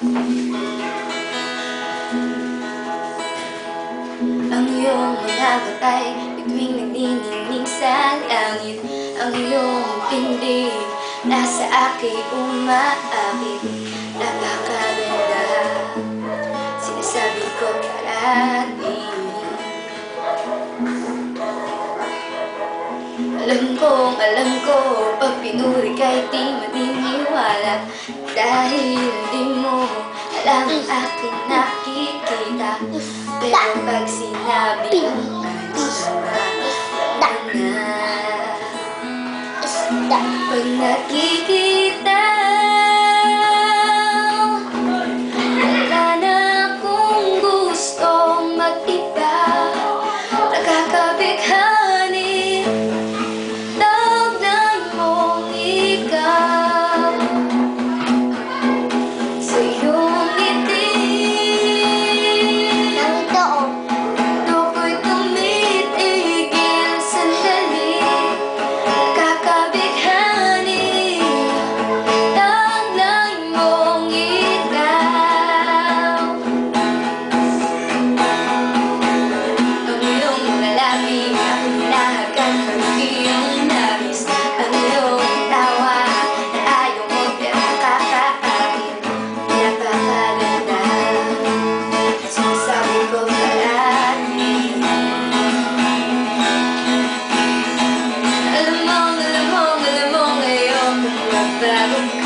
Ang iyong mga batay Bituing nagniningning sa langit Ang iyong pindi Nasa akin umaakit Napakaganda. Sinasabi ko parati Alam kong alam ko Pag pinuri kay di maniniwala. Dahil di mo alam ang aking nakikita. Pero pag sinabi ang ayos na. Pag nakikita that